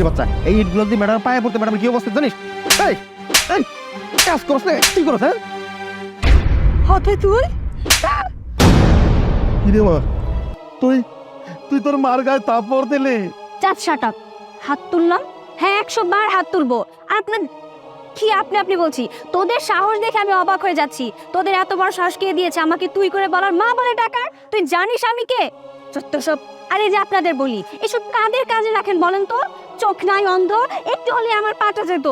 ফকির বাচ্চা এই ইটগুলো দিয়ে ম্যাডাম পায়ে পড়তে ম্যাডাম কি অবস্থা জানিস? এই এই কাজ করছ না কি করছ হ্যাঁ? হতে তুই? কিরে মা তুই তুই তোর মার গায়ে তাপড় দিলে। চাঁদ শাট আপ হাত তুললাম। হ্যাঁ একশো বার হাত তুলবো। আর আপনার কি আপনি আপনি বলছি তোদের সাহস দেখে আমি অবাক হয়ে যাচ্ছি। তোদের এত বড় সাহস কে দিয়েছে? আমাকে তুই করে বলার মা বলে ডাকার? তুই জানিস আমি কে? চত্ব সব। আরে যে আপনাদের বলি, এসব কাদের কাজে রাখেন বলেন তো? চোখ নাই অন্ধ, একটু হলে আমার পাটা যেত।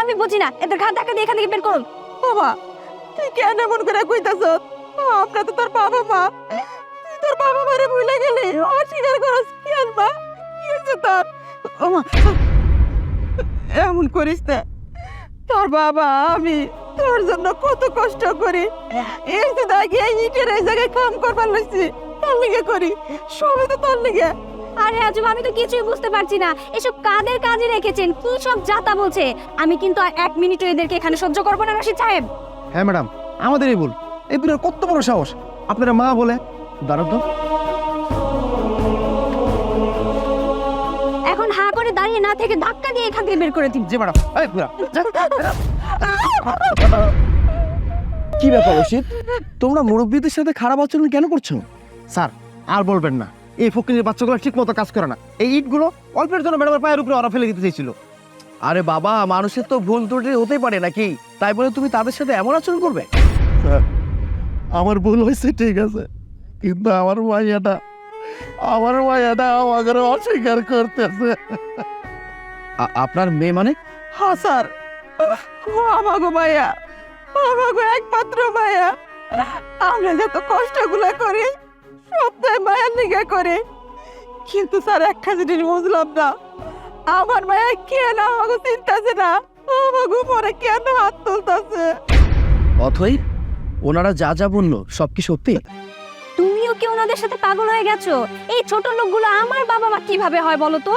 আমি বুঝি না, এদের ঘাট ধাক্কা দিয়ে এখান থেকে বের করুন। বাবা, তুই কেন এমন করে কইতাছ আমরা তো তোর বাবা মা। তোর বাবা মারে ভুলে গেলি অস্বীকার করস কেন মা কি হয়েছে তোর? এমন করিস না। তোর বাবা, আমি তোর জন্য কত কষ্ট করি। এই যে দাগিয়ে ইটের এই জায়গায় কাম করবার লাগছি। তোর লিগে করি সবই তো তোর লিগে। আরে আজব আমি তো কিছুই বুঝতে পারছি না। এসব কাদের কাজে রেখেছেন? কি সব যাতা বলছে? আমি কিন্তু আর এক মিনিটও এদেরকে এখানে সহ্য করব না রশিদ সাহেব। হ্যাঁ ম্যাডাম আমাদেরই ভুল। এই বুড়ার কত বড় সাহস। আপনারা মা বলে দাঁড়ান তো। এখন হা করে দাঁড়িয়ে না থেকে ধাক্কা দিয়ে এখান থেকে বের করে দিন। জি ম্যাডাম। এই যা। কি ব্যাপার রশিদ? তোমরা মুরব্বীদের সাথে খারাপ আচরণ কেন করছ? স্যার আর বলবেন না। এই ফকিরের বাচ্চাগুলো ঠিক মতো কাজ করে না। এই ইটগুলো অল্পের জন্য ম্যাডামের পায়ের উপরে ওরা ফেলে দিতে চাইছিল আরে বাবা মানুষের তো ভুল ত্রুটি হতেই পারে নাকি? তাই বলে তুমি তাদের সাথে এমন আচরণ করবে? আমার ভুল হয়েছে ঠিক আছে। কিন্তু আমার মাইয়াটা আমার মাইয়াটা আমাকে অস্বীকার করতেছে। আপনার মেয়ে মানে? হ্যাঁ স্যার। আমাগো মায়া আমাগো একমাত্র মায়া। আমরা যত কষ্টগুলো করি সবটাই মায়ের লিগে করি। কিন্তু স্যার একটা জিনিস বুঝলাম না। আমার মায়া কেন আমাকে চিন্তাছে না? আমাগো পরে কেন হাত তুলতাছে? অথই ওনারা যা যা বলল সব কি সত্যি? তুমিও কি ওনাদের সাথে পাগল হয়ে গেছো? এই ছোট লোকগুলো আমার বাবা মা কীভাবে হয় বলো তো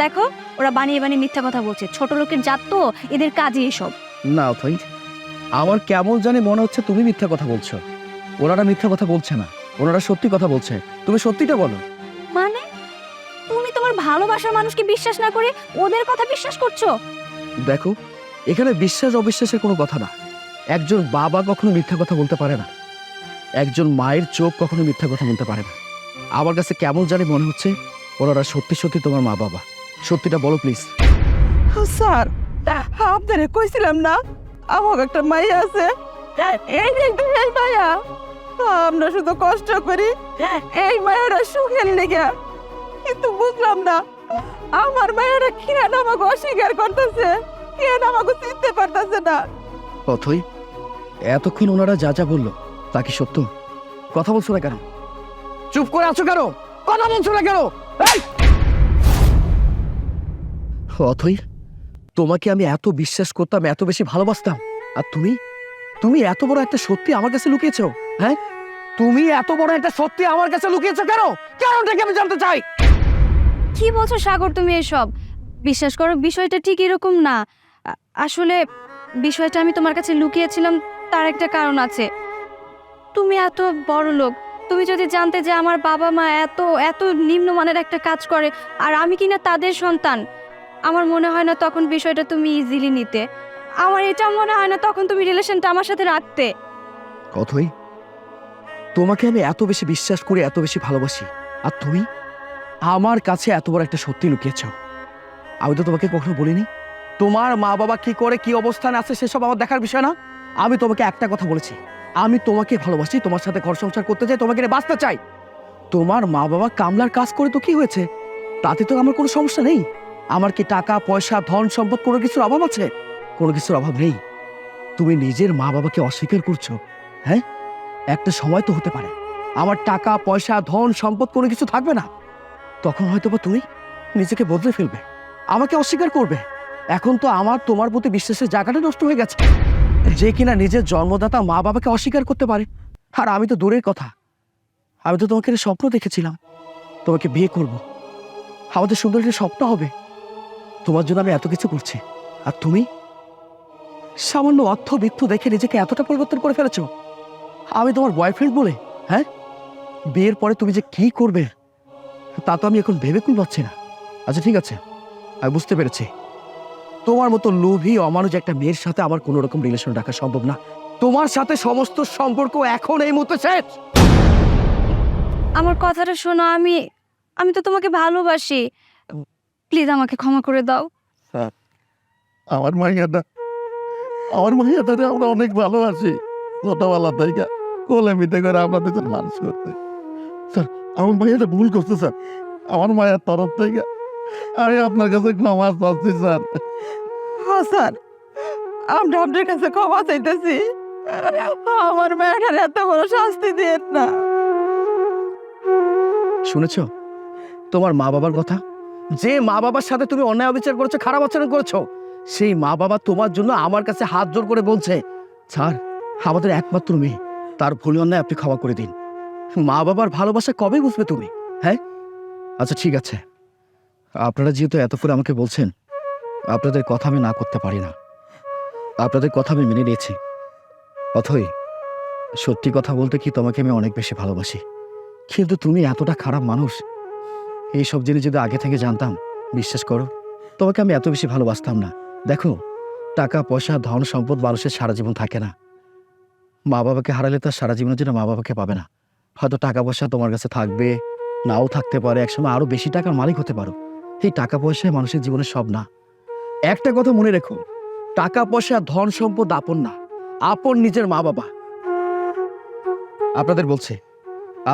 দেখো ওরা বানিয়ে বানিয়ে মিথ্যা কথা বলছে। ছোট লোকের জাত তো এদের কাজই এসব। না অথই। আমার কেমন জানি মনে হচ্ছে তুমি মিথ্যা কথা বলছো। ওনারা মিথ্যা কথা বলছে না। ওনারা সত্যি কথা বলছে। তুমি সত্যিটা বলো। মানে? তুমি তোমার ভালোবাসার মানুষকে বিশ্বাস না করে ওদের কথা বিশ্বাস করছ? দেখো এখানে বিশ্বাস অবিশ্বাসের কোনো কথা না। একজন বাবা কখনো মিথ্যা কথা বলতে পারে না। একজন মায়ের চোখ কখনো মিথ্যা কথা বলতে পারে না। আমার কাছে কেমন জানি মনে হচ্ছে ওনারা সত্যি সত্যি তোমার মা বাবা। সত্যিটা বলো প্লিজ। স্যার। আপনারে কইছিলাম না আমার একটা মাইয়া আছে। এই যে একটু এই মায়া আমরা শুধু কষ্ট করি। এই মায়েরা সুখের লেগে। কিন্তু বুঝলাম না, আমার মায়েরা আমাকে অস্বীকার করতেছে? আমাকে চিনতে পারতেছে না? অথই, এতক্ষণ ওনারা যা যা বলল, তা কি সত্য? কথা বলছো না কেন? চুপ করে আছো কেন? কথা বলছো না কেন? অথই, তোমাকে আমি এত বিশ্বাস করতাম, এত বেশি ভালোবাসতাম। আর তুমি? তুমি এত বড় একটা সত্যি আমার কাছে লুকিয়েছো? হ্যাঁ? তুমি এত বড় একটা সত্যি আমার কাছে লুকিয়েছো কেন? কারণটা কি আমি জানতে চাই? কি বলছো সাগর তুমি এসব? বিশ্বাস করো বিষয়টা ঠিক এরকম না। আ- আসলে বিষয়টা আমি তোমার কাছে লুকিয়েছিলাম তার একটা কারণ আছে। তুমি এত বড় লোক তুমি যদি জানতে যে আমার বাবা মা এত এত নিম্নমানের একটা কাজ করে আর আমি কিনা তাদের সন্তান আমার মনে হয় না তখন বিষয়টা তুমি ইজিলি নিতে। আমার এটা মনে হয় না তখন তুমি রিলেশনটা আমার সাথে রাখতে। অথই তোমাকে আমি এত বেশি বিশ্বাস করে এত বেশি ভালোবাসি। আর তুমি? আমার কাছে এত বড় একটা সত্যি লুকিয়েছ। আমি তো তোমাকে কখনো বলিনি। তোমার মা বাবা কি করে, কি অবস্থানে আছে, সেসব আমার দেখার বিষয় না। আমি তোমাকে একটা কথা বলেছি। আমি তোমাকে ভালোবাসি, তোমার সাথে ঘর সংসার করতে চাই, তোমাকে বাঁচতে চাই। তোমার মা বাবা কামলার কাজ করে তো কি হয়েছে? তাতে তো আমার কোনো সমস্যা নেই। আমার কি টাকা, পয়সা, ধন, সম্পদ কোনো কিছুর অভাব আছে? কোনো কিছুর অভাব নেই। তুমি নিজের মা বাবাকে অস্বীকার করছ হ্যাঁ? একটা সময় তো হতে পারে। আমার টাকা, পয়সা, ধন, সম্পদ কোনো কিছু থাকবে না। তখন হয়তো বা তুমি নিজেকে বদলে ফেলবে। আমাকে অস্বীকার করবে। এখন তো আমার, তোমার প্রতি বিশ্বাসের জায়গাটা নষ্ট হয়ে গেছে। যে কিনা নিজের জন্মদাতা মা বাবাকে অস্বীকার করতে পারে। আর আমি তো দূরের কথা। আমি তো তোমাকে স্বপ্ন দেখেছিলাম। তোমাকে বিয়ে করব। আমাদের সুন্দর একটা স্বপ্ন হবে। তোমার জন্য আমি এত কিছু করছি। আর তুমি সামান্য অর্থ বৃত্ত দেখে নিজেকে এতটা পরিবর্তন করে ফেলেছো। আমি তোমার বয়ফ্রেন্ড বলে হ্যাঁ? বিয়ের পরে তুমি যে কি করবে তা তো আমি এখন ভেবে কুল পাচ্ছি না। আচ্ছা ঠিক আছে আমি বুঝতে পেরেছি। তোমার মতো লোভী অমানুষ একটা মেয়ের সাথে আমার কোনো রকম রিলেশন রাখা সম্ভব না। তোমার সাথে সমস্ত সম্পর্ক এখন এই মুহূর্তে শেষ! আমার কথাটা শোনো আমি আমি তো তোমাকে ভালোবাসি। প্লিজ আমাকে ক্ষমা করে দাও। স্যার আমার মাইয়াটা আমার মাইয়াটারে আমরা অনেক ভালোবাসি ছোটবেলা থেকে। কোলে মিটে করে আমরা দুজন মানুষ করতে। স্যার আমার মাইয়াটা ভুল করছে স্যার। আমার মায়ের তরফ থেকে আমি আপনার কাছে ক্ষমা চাচ্ছি স্যার। হ্যাঁ স্যার আমরা আপনার কাছে ক্ষমা চাইতেছি। আমার মেয়েটার এত বড় শাস্তি দিয়ে না। শুনেছ? তোমার মা বাবার কথা? যে মা বাবার সাথে তুমি অন্যায় অবিচার করেছ খারাপ আচরণ করেছ সেই মা বাবা তোমার জন্য আমার কাছে হাত জোর করে বলছে স্যার আমাদের একমাত্র মেয়ে। তার ভুল অন্যায় আপনি ক্ষমা করে দিন। মা বাবার ভালোবাসা কবে বুঝবে তুমি? হ্যাঁ? আচ্ছা ঠিক আছে। আপনারা যেহেতু এত করে আমাকে বলছেন, আপনাদের কথা আমি না করতে পারি না। আপনাদের কথা আমি মেনে নিয়েছি। অথই, সত্যি কথা বলতে কি তোমাকে আমি অনেক বেশি ভালোবাসি। কিন্তু তুমি এতটা খারাপ মানুষ এই সব জিনিস যদি আগে থেকে জানতাম, বিশ্বাস করো, তোমাকে আমি এত বেশি ভালোবাসতাম না। দেখো, টাকা, পয়সা, ধন, সম্পদ মানুষের সারা জীবন থাকে না। মা বাবাকে হারালে তার সারা জীবনের জন্য মা বাবাকে পাবে না। হয়তো টাকা পয়সা তোমার কাছে থাকবে, নাও থাকতে পারে, একসময় আরও বেশি টাকার মালিক হতে পারো। এই টাকা পয়সায় মানুষের জীবনে সব না। একটা কথা মনে রেখো টাকা পয়সা ধন সম্পদ আপন না, আপন নিজের মা বাবা আপনাদের বলছে,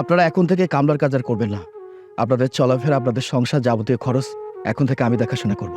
আপনারা এখন থেকে কামলার কাজ আর করবেন না। আপনাদের চলাফেরা, আপনাদের সংসার যাবতীয় খরচ এখন থেকে আমি দেখাশোনা করব।